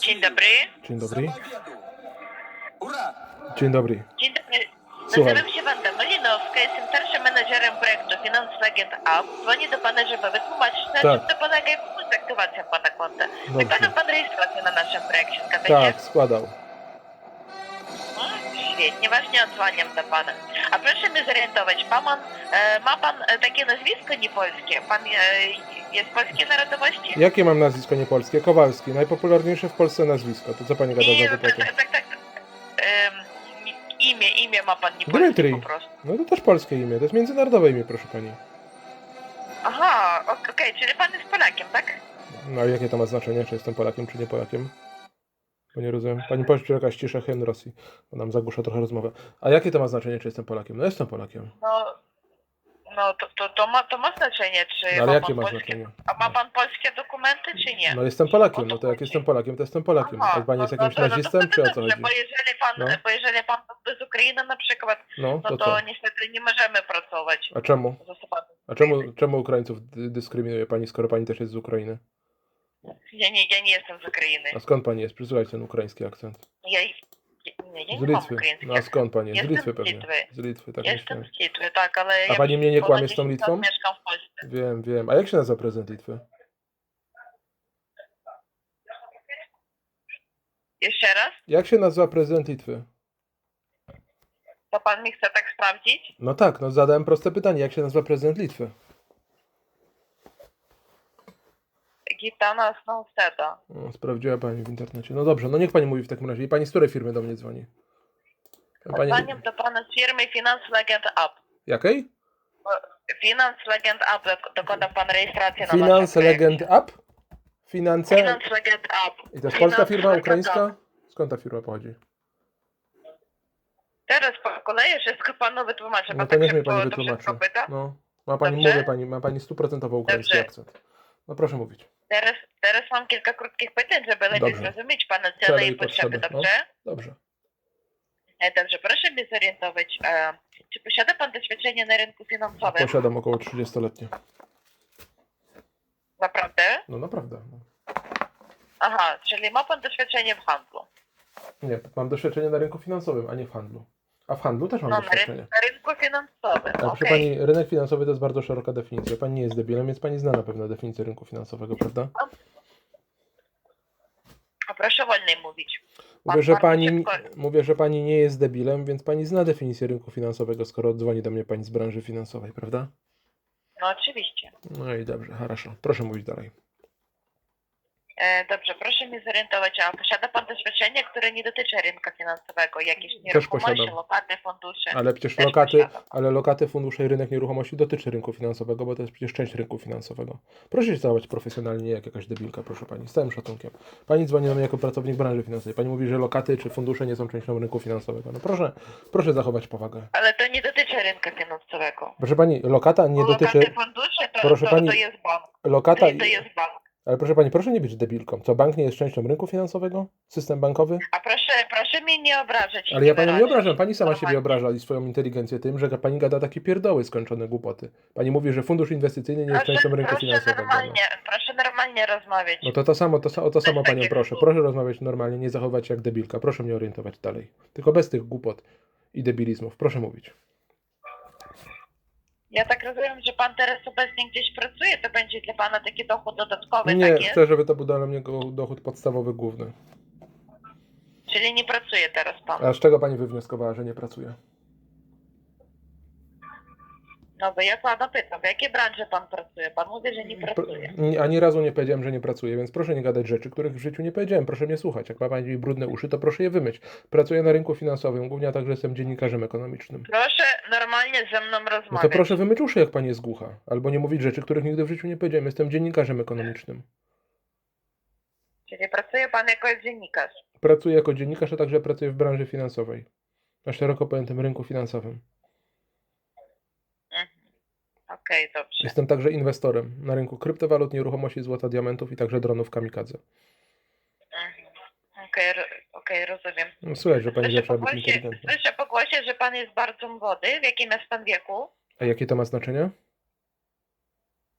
Dzień dobry. Dzień dobry. Dzień dobry. Dzień dobry. Słucham. Nazywam się Wanda Malinowska, jestem starszym menedżerem projektu Finansowy Agent Up. Dzwonię do pana, żeby wytłumaczyć, na Tak. czym to polega i pomóc aktywacja pana konta. Dobrze. Wykonał pan rejestrację na naszym projekcie, zgadza się? Tak, składał. Mm, Świetnie, właśnie odzwaniam do Pana. A proszę mnie zorientować, pan, e, ma Pan e, takie nazwisko niepolskie? Pan e, jest polskiej narodowości? Jakie mam nazwisko niepolskie? Kowalski. Najpopularniejsze w Polsce nazwisko. To co pani gada za głupoty? tak, tak, tak. Imię, imię ma Pan niepolskie Dmytryj. po prostu. No to też polskie imię. To jest międzynarodowe imię, proszę pani. Aha, ok- okej, czyli Pan jest Polakiem, tak? No a jakie to ma znaczenie, czy jestem Polakiem, czy nie Polakiem? Bo nie rozumiem. Pani powie, czy jakaś cisza hen Rosji, bo nam zagłusza trochę rozmowę. A jakie to ma znaczenie, czy jestem Polakiem? No jestem Polakiem. No, no to, to, to, ma, to ma znaczenie, czy No, ale ma jakie pan ma polskie... znaczenie? A ma pan polskie dokumenty, czy nie? No jestem Polakiem, no to jak jestem Polakiem, to jestem Polakiem. Aha, A pani jest no, jakimś no, no, to wtedy czy o co dobrze, chodzi? Bo jeżeli pan, No. bo jeżeli pan z Ukrainy na przykład, No, no to to, co? niestety nie możemy pracować A czemu? z osobami. A czemu, czemu Ukraińców dy- dyskryminuje pani, skoro pani też jest z Ukrainy? Ja nie, ja nie jestem z Ukrainy. A skąd pani jest? Przysłuchaj ten ukraiński akcent. Ja, nie, ja Z nie mam Litwy. ukraińskiego. No a skąd pani jest? Z Jestem Litwy z pewnie. Litwy. Z Litwy, tak Jestem myślałem. z Litwy, tak, ale A ja pani mnie nie ponad kłamie z tą 10 Litwą? mieszkam w Polsce. Wiem, wiem. A jak się nazywa prezydent Litwy? Jeszcze raz? Jak się nazywa prezydent Litwy? To pan mi chce tak sprawdzić? No tak, no zadałem proste pytanie. Jak się nazywa prezydent Litwy? Gitana Snowsteda. O, sprawdziła pani w internecie. No dobrze, no niech pani mówi w takim razie. I pani z której firmy do mnie dzwoni? Pani... Dzwonię do pana z firmy Finance Legend Up. Jakiej? Finance Legend Up, dok- dokłada pan rejestrację na Finance Legend. Up? Finance? Finance Legend Up. I to jest polska Finance firma, Legend ukraińska? Up. Skąd ta firma pochodzi? Teraz po kolei wszystko panu wytłumaczę. No to tak niech mnie szybko pani wytłumaczy. No. Ma pani, Dobrze? mówię pani, ma pani stuprocentowo ukraiński Dobrze. akcent. No proszę mówić. Teraz, teraz mam kilka krótkich pytań, żeby lepiej Dobrze. zrozumieć pana Cele i potrzeby, potrzeby, no. dobrze? Dobrze. E, Dobrze, proszę mnie zorientować, e, czy posiada pan doświadczenie na rynku finansowym? Posiadam około 30-letnie. Naprawdę? No naprawdę. No. Aha, czyli ma pan doświadczenie w handlu. Nie, mam doświadczenie na rynku finansowym, a nie w handlu. A w handlu też mam No, na, doświadczenie. ryn- na rynku finansowym, Tak, proszę okej. pani, rynek finansowy to jest bardzo szeroka definicja. Pani nie jest debilem, więc pani zna na pewno definicję rynku finansowego, prawda? A Proszę wolniej mówić. Mówię, że bardzo pani, szybko. mówię, że pani nie jest debilem, więc pani zna definicję rynku finansowego, skoro dzwoni do mnie pani z branży finansowej, prawda? No oczywiście. No i dobrze, хорошо. Proszę mówić dalej. E, dobrze, proszę mnie zorientować, a posiada pan doświadczenie, które nie dotyczy rynku finansowego? Jakieś nieruchomości, posiadam. lokaty, fundusze? Ale przecież Też lokaty, posiadam. ale lokaty, fundusze i rynek nieruchomości dotyczy rynku finansowego, bo to jest przecież część rynku finansowego. Proszę się zachować profesjonalnie, nie jak jakaś debilka, proszę pani, z całym szacunkiem. Pani dzwoni do mnie jako pracownik branży finansowej. Pani mówi, że lokaty czy fundusze nie są częścią rynku finansowego. No proszę, proszę zachować powagę. Ale to nie dotyczy rynku finansowego. Proszę pani, lokata nie Bo dotyczy. Lokaty, fundusze to, Proszę to, pani- to jest bank. Lokata. To, to jest bank. Ale proszę pani, proszę nie być debilką. Co bank nie jest częścią rynku finansowego? System bankowy? A proszę, proszę mnie nie obrażać. Ale ja panią nie obrażam. Pani sama siebie obraża i swoją inteligencję tym, że pani gada takie pierdoły skończone głupoty. Pani mówi, że fundusz inwestycyjny nie jest częścią rynku proszę finansowego. No. normalnie, proszę normalnie rozmawiać. No to to samo, to, o to samo panią proszę. Proszę rozmawiać normalnie, nie zachować się jak debilka. Proszę mnie orientować dalej. Tylko bez tych głupot i debilizmów. Proszę mówić. Ja tak rozumiem, że pan teraz obecnie gdzieś pracuje, to będzie dla pana taki dochód dodatkowy, Nie, tak jest? chcę, żeby to był dla mnie go- dochód podstawowy główny. Czyli nie pracuje teraz pan. A z czego pani wywnioskowała, że nie pracuje? No bo ja pana pytam, w jakiej branży pan pracuje? Pan mówi, że nie pracuje. Pr- Ani razu nie powiedziałem, że nie pracuję, więc proszę nie gadać rzeczy, których w życiu nie powiedziałem. Proszę mnie słuchać. Jak ma pani brudne uszy, to proszę je wymyć. Pracuję na rynku finansowym, głównie a także jestem dziennikarzem ekonomicznym. Proszę normalnie ze mną No rozmawiać. to proszę wymyć uszy, jak pani jest głucha. Albo nie mówić rzeczy, których nigdy w życiu nie powiedziałem. Jestem dziennikarzem ekonomicznym. Czyli pracuje pan jako dziennikarz. Pracuję jako dziennikarz, a także pracuję w branży finansowej. Na szeroko pojętym rynku finansowym. Okej, dobrze. Jestem także inwestorem na rynku kryptowalut, nieruchomości, złota, diamentów i także dronów kamikadze. Mhm. Okej, ro- okej, rozumiem. No, Słychać, że pani po, być inteligentna. słyszę po głosie, że pan jest bardzo młody. W jakim jest pan wieku? A jakie to ma znaczenie?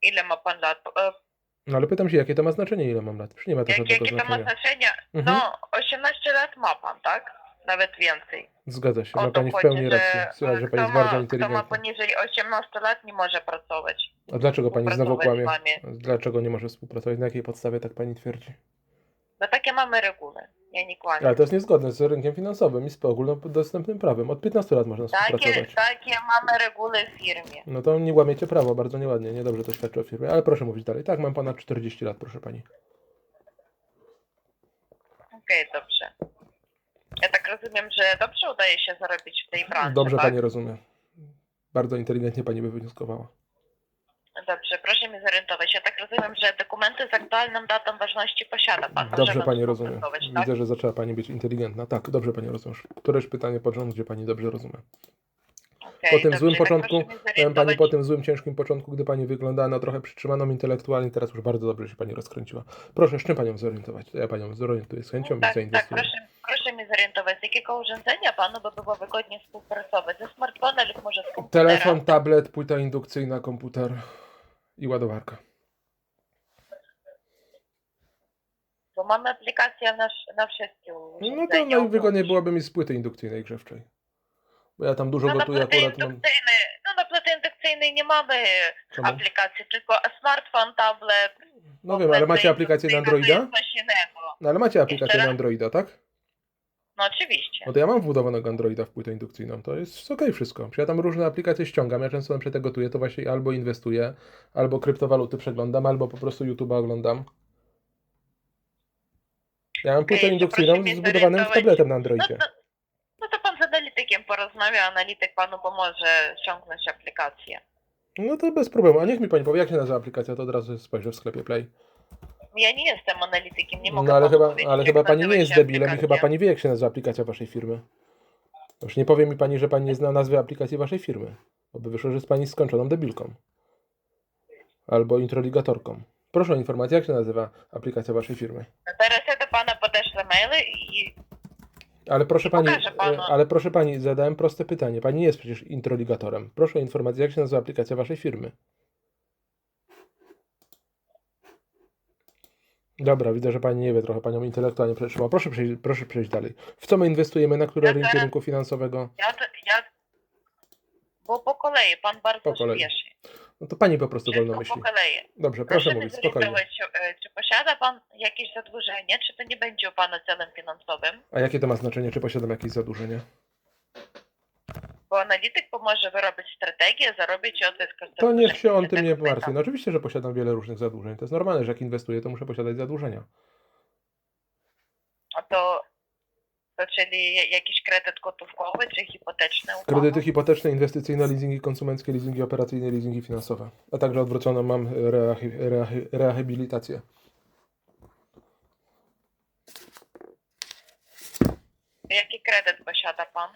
Ile ma pan lat? E, No ale pytam się, jakie to ma znaczenie, ile mam lat? Przecież nie ma to Jak, żadnego jakie to ma znaczenia. znaczenie? Mhm. No, 18 lat ma pan, tak? Nawet więcej. Zgadza się, O ma pani w chodzi, pełni rację. że Słychać, że pani jest ma, bardzo Kto ma inteligentna. poniżej 18 lat nie może pracować. A dlaczego pani znowu kłamie? Dlaczego nie może współpracować? Na jakiej podstawie tak pani twierdzi? No takie mamy reguły. Ja nie kłamię. Ale to jest niezgodne z rynkiem finansowym i z ogólnodostępnym prawem. Od 15 lat można Takie, współpracować. takie mamy reguły w firmie. No to nie łamiecie prawo, bardzo nieładnie, niedobrze to świadczy o firmie. Ale proszę mówić dalej. Tak, mam ponad 40 lat, proszę pani. Okej, dobrze. Ja tak rozumiem, że dobrze udaje się zarobić w tej branży, Dobrze tak? pani rozumie. Bardzo inteligentnie pani by wywnioskowała. Dobrze, proszę mnie zorientować. Ja tak rozumiem, że dokumenty z aktualną datą ważności posiada pan. Dobrze Możemy pani rozumie. tak? Widzę, że zaczęła pani być inteligentna. Tak, dobrze pani rozumiesz. Któreś pytanie pod rząd, gdzie pani dobrze rozumie. Okej, Po tym dobrze, złym tak początku, proszę mnie powiem pani zorientować. po tym złym, ciężkim początku, gdy pani wyglądała na trochę przytrzymaną intelektualnie, teraz już bardzo dobrze się pani rozkręciła. Proszę, z czym panią zorientować? To ja panią zorientuję z chęcią i Tak, tak, zainwestuję. proszę, proszę mnie zorientować, z jakiego urządzenia panu by było wygodnie współpracować? Ze smartfona lub może z komputera? Telefon, tablet, płyta indukcyjna, komputer i ładowarka. Bo mamy aplikację na, na wszystkie urządzenia. No to najwygodniej byłoby mi z płyty indukcyjnej grzewczej. Bo ja tam dużo No na gotuję płyty akurat. Mam... indukcyjnej, no na płyty indukcyjnej nie mamy Czemu? aplikacji, tylko smartfon, tablet. No wiem, ale macie aplikację na Androida? To jest coś innego. No ale macie aplikację na raz? Androida, tak? No oczywiście. No to ja mam wbudowanego Androida w płytę indukcyjną. To jest okej wszystko. Przecież ja tam różne aplikacje ściągam. Ja często na przykład gotuję, to właśnie albo inwestuję, albo kryptowaluty przeglądam, albo po prostu YouTube'a oglądam. Ja mam płytę Okej, indukcyjną proszę mnie zbudowanym zorientować. tabletem na No Androidzie. to, no to pan z analitykiem porozmawia, analityk panu pomoże ściągnąć aplikację. No to bez problemu. A niech mi pani powie, jak się nazywa aplikacja, to od razu spojrzę w sklepie Play. Ja nie jestem analitykiem, nie mogę No ale panu chyba, powiedzieć, ale jak chyba pani nazywa nie jest się debilem i aplikacja. chyba pani wie, jak się nazywa aplikacja waszej firmy. Już nie powie mi pani, że pani nie zna nazwy aplikacji waszej firmy. Bo by wyszło, że jest pani skończoną debilką. Albo introligatorką. Proszę o informację, jak się nazywa aplikacja waszej firmy. Teraz ja do pana podeślę maile i Ale proszę pani, Pokażę panu. e, ale proszę pani, zadałem proste pytanie. Pani nie jest przecież introligatorem. Proszę o informację, jak się nazywa aplikacja waszej firmy. Dobra, widzę, że pani nie wie, trochę panią intelektualnie przetrzymała. Proszę przejść, proszę przejść dalej. W co my inwestujemy, na które Ja rynki zaraz- rynku finansowego? ja, ja bo po kolei, pan bardzo Po kolei. śpieszy. No to pani po prostu wolno Wszystko myśli. po kolei. Dobrze, proszę Proszę mówić, spokojnie. e, czy posiada pan jakieś zadłużenie, czy to nie będzie u pana celem finansowym? A jakie to ma znaczenie, czy posiadam jakieś zadłużenie? Bo analityk pomoże wyrobić strategię, zarobić i odzyskać To niech się on tym nie martwi. No oczywiście, że posiadam wiele różnych zadłużeń. To jest normalne, że jak inwestuję, to muszę posiadać zadłużenia. A to, to czyli jakiś kredyt gotówkowy, czy hipoteczny u pana? Kredyty hipoteczne, inwestycyjne, leasingi konsumenckie, leasingi operacyjne, leasingi finansowe. A także odwróconą mam rehabilitację. Jaki kredyt posiada pan?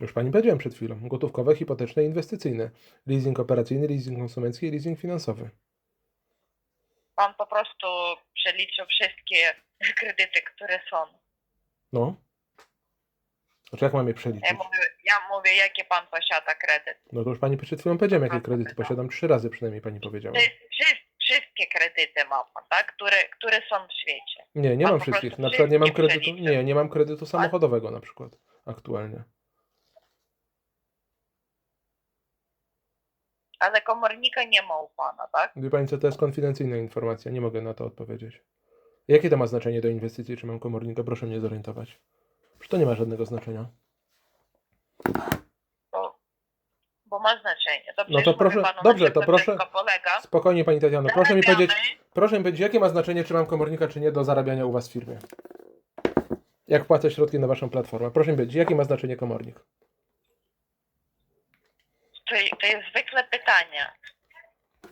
Już pani powiedziałem przed chwilą. Gotówkowe, hipoteczne, inwestycyjne. Leasing operacyjny, leasing konsumencki i leasing finansowy. Pan po prostu przeliczył wszystkie kredyty, które są. No. Znaczy jak mam je Ja przeliczyć? mówię, ja mówię jaki pan posiada kredyt. No to już pani przed chwilą powiedziałem, jakie kredyty posiadam. Trzy razy przynajmniej pani powiedziała. Wszy- wszy- Wszystkie kredyty ma pan, tak? Które, które są w świecie. Nie, nie Pan mam wszystkich. Na przykład nie mam kredytu. Nie, nie mam kredytu samochodowego na przykład. Aktualnie. Ale komornika nie ma u pana, tak? Wie pani co, to jest konfidencyjna informacja. Nie mogę na to odpowiedzieć. Jakie to ma znaczenie do inwestycji, czy mam komornika? Proszę mnie zorientować. Czy to nie ma żadnego znaczenia? Bo, bo ma znaczenie. Dobrze, No to już proszę- mówię panu, dobrze, czym to proszę- wszystko polega. Spokojnie pani Tatiano, proszę mi Zarabiamy. powiedzieć, proszę mi powiedzieć, jakie ma znaczenie, czy mam komornika, czy nie do zarabiania u was w firmie? Jak płacę środki na waszą platformę? Proszę mi powiedzieć, jakie ma znaczenie komornik? To, to jest zwykle pytanie.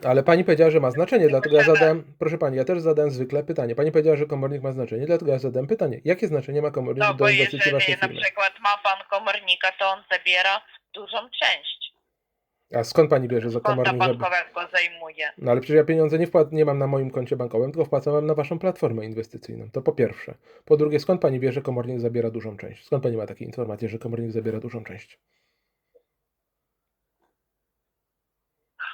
Ale pani powiedziała, że ma znaczenie, dlatego ja zadałem, proszę pani, ja też zadałem zwykle pytanie. Pani powiedziała, że komornik ma znaczenie, dlatego ja zadałem pytanie. Jakie znaczenie ma komornik No do bo inwestycji waszej jeżeli na firmy? przykład ma pan komornika, to on zabiera dużą część A skąd pani bierze, że konta komornik zabiera? bankowego zajmuje. No ale przecież ja pieniądze nie, wpłat, nie mam na moim koncie bankowym, tylko wpłacam wam na waszą platformę inwestycyjną. To po pierwsze. Po drugie, skąd pani wie, że komornik zabiera dużą część? Skąd pani ma takie informacje, że komornik zabiera dużą część?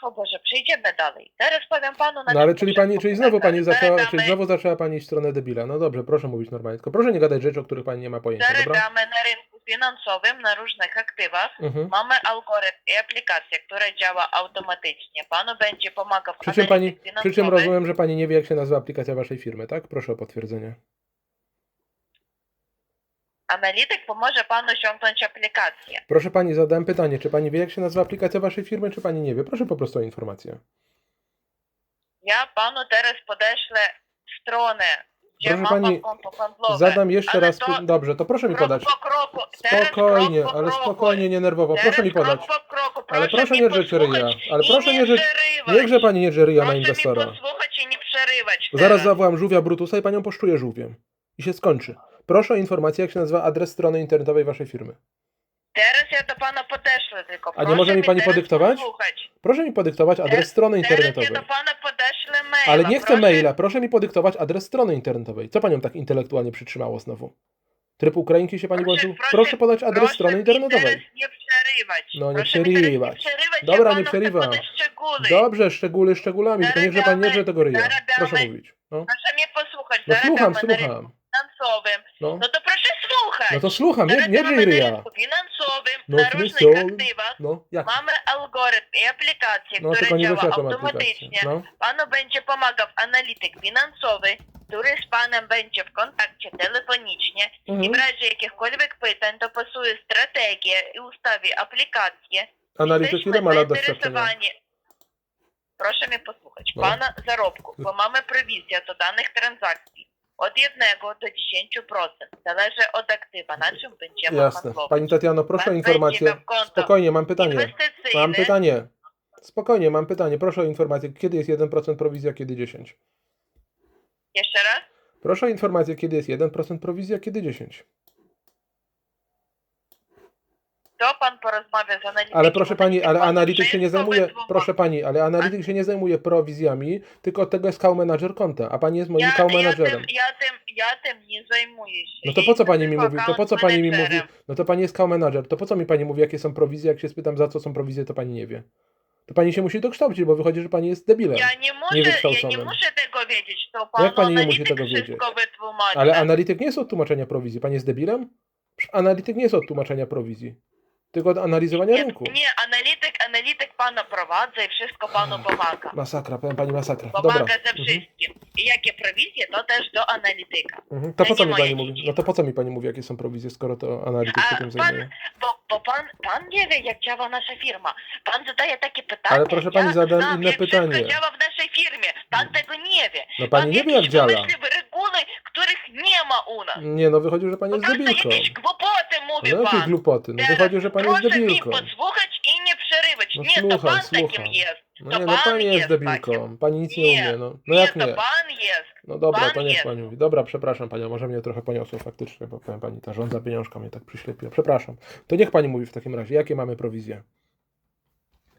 O Boże, przejdziemy dalej. Teraz powiem panu na No ale czyli pani, czyli znowu pani zaczęła, czyli znowu zaczęła pani iść w stronę debila. No dobrze, proszę mówić normalnie. Tylko proszę nie gadać rzeczy, o których pani nie ma pojęcia, dobra? Zarabiamy na rynku finansowym, na różnych aktywach. Mhm. Mamy algorytm i aplikację, która działa automatycznie. Panu będzie pomagał w Przy czym pani, analizie przy czym finansowej. rozumiem, że pani nie wie, jak się nazywa aplikacja waszej firmy, tak? Proszę o potwierdzenie. Analityk pomoże panu osiągnąć aplikację. Proszę pani, zadałem pytanie, czy pani wie, jak się nazywa aplikacja waszej firmy, czy pani nie wie? Proszę po prostu o informację. Ja panu teraz podeślę stronę, gdzie Proszę ma pani, konto handlowe. Zadam jeszcze Ale raz. to py- Dobrze, to proszę mi krok podać. po kroku. Teraz Spokojnie, krok po ale kroku. spokojnie, nie nerwowo. Proszę mi podać. Krok po kroku. Ale proszę mi nie drzeć ryja. Ale i proszę nie przerywać. Niechże pani nie drze ryja na Proszę inwestora. mi posłuchać i nie przerywać Zaraz teraz. zawołam żółwia Brutusa i panią poszczuję żółwiem. I się skończy. Proszę o informację, jak się nazywa adres strony internetowej waszej firmy. Teraz ja do pana podeślę tylko. A nie może mi pani teraz podyktować? Proszę mi podyktować adres strony Teraz ja internetowej. do pana podeślę maila. Ale nie chcę Proszę- maila, proszę mi podyktować adres strony internetowej. Co panią tak intelektualnie przytrzymało znowu? Tryb Ukrainki się pani włączył? proszę- Proszę podać adres Proszę strony internetowej. teraz nie przerywać. No, nie przerywać. Nie przerywać. Dobra, ja nie panu przerywa. chcę podać szczegóły. Dobrze, szczegóły szczególami, tylko niechże pani nie drze tego ryja. Proszę mówić. No, Proszę mnie posłuchać. no słucham, słucham. Finansowym. No, No to proszę słuchać. no to słucham, nie, nie drzyj na rynku finansowym, No, na różnych aktywach. No, jak? Mamy algorytm i aplikację, No, która tylko nie działa automatycznie. No, Panu będzie pomagał analityk finansowy, który z panem będzie w kontakcie telefonicznie i w mhm. razie jakichkolwiek pytań dopasuje strategię i ustawi aplikację. Analityk Jesteśmy ile ma lat doświadczenia? zainteresowani. Proszę mnie posłuchać. No. Pana zarobku, bo mamy prowizję do danych transakcji od 1 do 10%. Zależy od aktywa, na czym będziemy Jasne. handlować. Pani Tatiano, proszę o Pan informację. będzie miał konto Spokojnie, mam pytanie. Mam pytanie. Spokojnie, mam pytanie. Proszę o informację, kiedy jest 1% prowizja, kiedy 10%? Jeszcze raz? Proszę o informację, kiedy jest 1% prowizja, kiedy 10%? To pan porozmawia z analitykiem. Ale proszę pani, ale Pan analityk się nie zajmuje, proszę pani, ale analityk się nie zajmuje prowizjami, tylko tego jest call manager konta, a pani jest moim Ja, call ja, managerem. tym, ja, tym, ja tym nie zajmuję się. No to po co pani mi mówi? To po co account pani mi mówi? managerem. No to pani jest call manager. To po co mi pani mówi, jakie są prowizje? Jak się spytam, za co są prowizje, to pani nie wie. To pani się musi dokształcić, bo wychodzi, że pani jest debilem. Ja nie muszę, ja nie muszę tego wiedzieć, to pan Jak pani nie musi tego wiedzieć? Ale analityk nie jest od tłumaczenia prowizji. Pani jest debilem? Analityk nie jest od tłumaczenia prowizji, tylko od analizowania nie, rynku. nie, analityk, analityk pana prowadzi i wszystko panu pomaga. Masakra, powiem pani masakra. Pomaga Dobra. ze Mhm. wszystkim. I jakie prowizje, to też do analityka. Mhm. To To po co nie mi moja pani mówi? No to po co mi pani mówi, jakie są prowizje, skoro to analityk się tym pan, zajmuje? bo, bo pan, pan nie wie, jak działa nasza firma. Pan zadaje takie pytania. Ale proszę pani, ja zadałem znam, inne jak pytanie. wszystko działa w naszej firmie. Pan tego nie wie. No pan pani nie wie, jak działa. wymyślił reguły, których nie ma u nas. Nie, no wychodzi, że pani jest prostu debilką. jakieś głupoty mówi No jakie pan. glupoty? No Teraz wychodzi, że pani jest Proszę debilką. mi posłuchać i nie przerywać. No nie, to słucham, pan słucham. takim jest. No to nie, no pan pani jest debilką. takim. Pani nic nie Nie, umie, no. No jak to nie? pan jest. No dobra, pan to niech jest. pani mówi. Dobra, przepraszam panią, może mnie trochę poniosło faktycznie, bo powiem pani, ta rządza pieniążka mnie tak przyślepiła. Przepraszam. To niech pani mówi w takim razie, jakie mamy prowizje?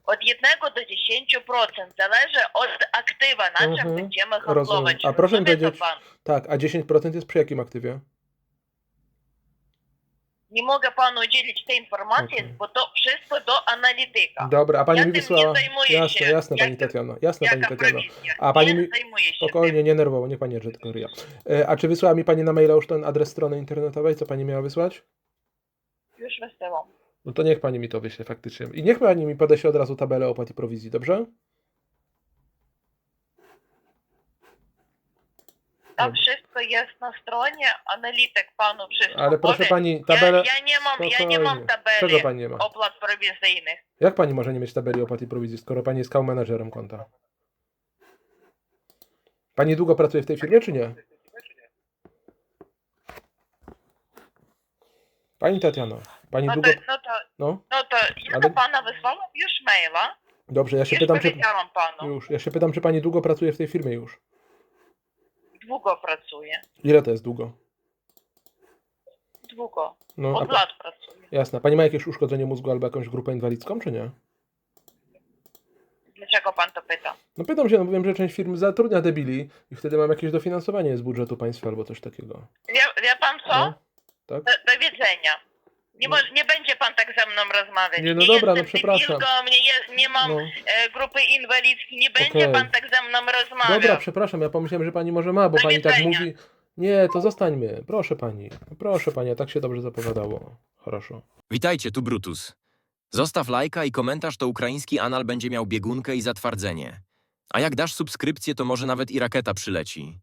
Od 1 do 10% zależy od aktywa, na czym Mhm, będziemy handlować. A proszę mi Rozumie to powiedzieć- pan? Tak, a 10% jest przy jakim aktywie? Nie mogę panu udzielić tej informacji, Okej. bo to wszystko do analityka. Dobra, a pani Ja mi tym wysłała. nie zajmuję Jasne, się. jasne, pani Tatiana. Jasne, pani Jaka Tatiana. prowizja? A pani nie mi- zajmuję się Spokojnie, nie nerwowo, nie pani tylko ryja. E, A czy wysłała mi pani na maila już ten adres strony internetowej, co pani miała wysłać? tym. Już wysyłam. No to niech pani mi to wyśle faktycznie. I niech pani mi podeśle od razu tabelę opłat i prowizji, dobrze? Tam wszystko jest na stronie, analityk panu wszystko Ale proszę powie. pani, tabelę... Ja, ja, nie mam, ja nie mam Spokojnie. tabeli Czego pani nie ma? opłat prowizyjnych. Jak pani może nie mieć tabeli opłat i prowizji, skoro pani jest managerem konta? Pani długo pracuje w tej firmie, czy nie? Pani Tatiano, pani No długo... to, no to, No, no to ja Ale- do pana wysłałam już maila. dobrze, ja się Już pytam, czy... panu. Już, ja się pytam, czy pani długo pracuje w tej firmie już? Długo pracuję. Ile to jest długo? Długo. No, Od lat pracuję. Jasne. Pani ma jakieś uszkodzenie mózgu albo jakąś grupę inwalidzką, czy nie? Dlaczego pan to pyta? No pytam się, no bo wiem, że część firm zatrudnia debili i wtedy mam jakieś dofinansowanie z budżetu państwa albo coś takiego. Wie, wie pan co? No, tak? Do, do widzenia. Nie, mo- nie będzie pan tak ze mną rozmawiać. Nie, no dobra, no jestem przepraszam. debilką, nie, je, nie mam No. e, grupy inwalidzkiej, nie będzie Okej. pan tak ze mną rozmawiał. Dobra, przepraszam, ja pomyślałem, że pani może ma, bo Do pani tak widzenia. mówi. Nie, to zostańmy. Proszę pani. Proszę pani, a tak się dobrze zapowiadało. Хорошо. Witajcie, tu Brutus. Zostaw lajka i komentarz, to ukraiński anal będzie miał biegunkę i zatwardzenie. A jak dasz subskrypcję, to może nawet i rakieta przyleci.